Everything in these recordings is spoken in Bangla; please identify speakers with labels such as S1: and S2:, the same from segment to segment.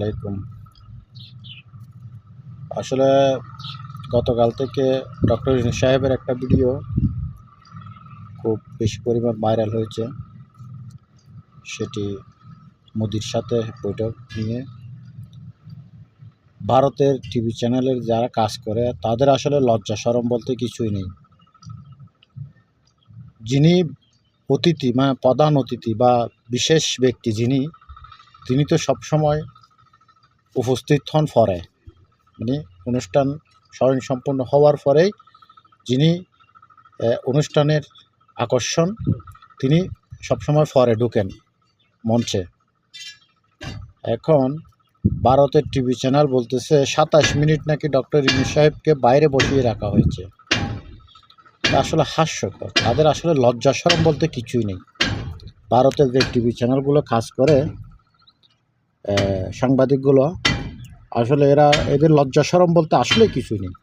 S1: আলাইকুম আসলে গতকাল থেকে ডক্টর সাহেবের একটা ভিডিও খুব বেশি পরিমাণ ভাইরাল হয়েছে। সেটি মোদির সাথে বৈঠক নিয়ে ভারতের টিভি চ্যানেলের যারা কাজ করে, তাদের আসলে লজ্জা সরম বলতে কিছুই নেই। যিনি অতিথি মানে প্রধান অতিথি বা বিশেষ ব্যক্তি যিনি, তিনি তো সবসময় উপস্থিত হন ফরে মানে অনুষ্ঠান স্বয়ংসম্পন্ন হওয়ার পরেই যিনি অনুষ্ঠানের আকর্ষণ, তিনি সবসময় ফরে ঢুকেন মঞ্চে। এখন ভারতের টিভি চ্যানেল বলতেছে সাতাশ মিনিট নাকি ডক্টর ইনু সাহেবকে বাইরে বসিয়ে রাখা হয়েছে। আসলে হাস্যকর। তাদের আসলে লজ্জা সরম বলতে কিছুই নেই। ভারতের যে টিভি চ্যানেলগুলো কাজ করে সাংবাদিকগুলো, আসলে এরা এদের লজ্জা সরম বলতে আসলে কিছুই নেই।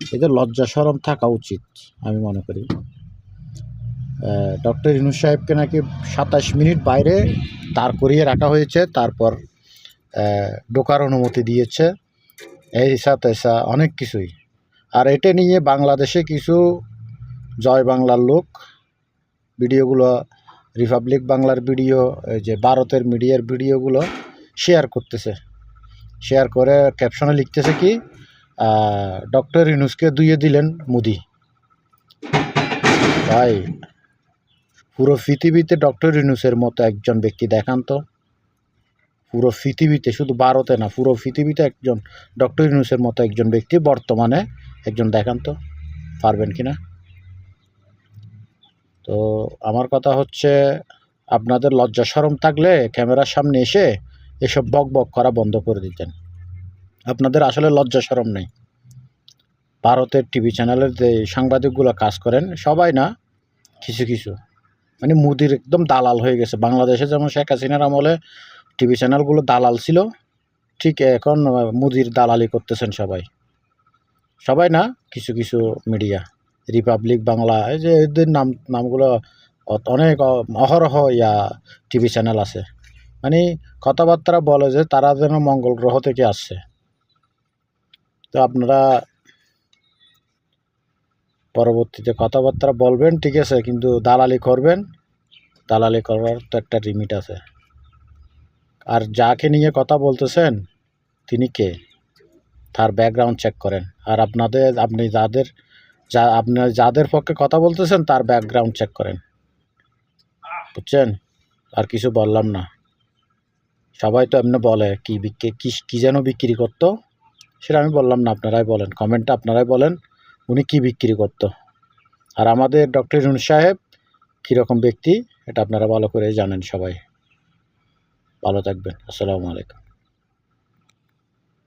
S1: এদের লজ্জা সরম থাকা উচিত, আমি মনে করি। ডক্টর ইনু সাহেবকে নাকি সাতাশ মিনিট বাইরে দাঁড় করিয়ে রাখা হয়েছে, তারপর ঢোকার অনুমতি দিয়েছে। এই সাথে অনেক কিছুই। আর এটা নিয়ে বাংলাদেশে কিছু জয় বাংলার লোক, ভিডিওগুলো, রিপাবলিক বাংলার ভিডিও, এই যে ভারতের মিডিয়ার ভিডিওগুলো শেয়ার করতেছে। শেয়ার করে ক্যাপশনে লিখতেছে কি ডক্টর ইউনুসকে দুইয়ে দিলেন মোদি। ভাই, পুরো পৃথিবীতে ডক্টর ইউনুসের মতো একজন ব্যক্তি দেখান তো। পুরো পৃথিবীতে, শুধু ভারতে না, পুরো পৃথিবীতে একজন ডক্টর ইউনুসের মতো একজন ব্যক্তি বর্তমানে একজন দেখান তো। পারবেন কি না? তো, আমার কথা হচ্ছে, আপনাদের লজ্জা সরম থাকলে ক্যামেরার সামনে এসে এসব বক বক করা বন্ধ করে দিতেন। আপনাদের আসলে লজ্জা সরম নেই। ভারতের টিভি চ্যানেলের যে সাংবাদিকগুলো কাজ করেন, সবাই না, কিছু কিছু। মানে মুদির একদম দালাল হয়ে গেছে। বাংলাদেশে যেমন শেখ হাসিনার আমলে টিভি চ্যানেলগুলো দালাল ছিল, ঠিক এখন মুদির দালালি করতেছেন সবাই। সবাই না, কিছু কিছু মিডিয়া। রিপাবলিক বাংলা, এই যে এদের নাম, নামগুলো অনেক অহরহ ইয়া টিভি চ্যানেল আছে। মানে কথাবার্তা বলে যে তারা যেন মঙ্গল গ্রহ থেকে আসছে। তো আপনারা পরবর্তীতে কথাবার্তা বলবেন, ঠিক আছে, কিন্তু দালালি করবেন। দালালি করার তো একটা লিমিট আছে। আর যাকে নিয়ে কথা বলতেছেন, তিনি কে? তার ব্যাকগ্রাউন্ড চেক করেন। আর আপনাদের, আপনি যাদের, যা আপনার যাদের পক্ষে কথা বলতেছেন, তার ব্যাকগ্রাউন্ড চেক করেন। বুঝছেন? আর কিছু বললাম না। সবাই তো এমনি বলে, কি বিক্রি, কী কী যেন বিক্রি করতো? সেটা আমি বললাম না, আপনারাই বলেন। কমেন্টটা আপনারাই বলেন, উনি কি বিক্রি করতো? আর আমাদের ডক্টর রুন সাহেব কীরকম ব্যক্তি? এটা আপনারা ভালো করে জানেন সবাই। ভালো থাকবেন। আসসালামু আলাইকুম।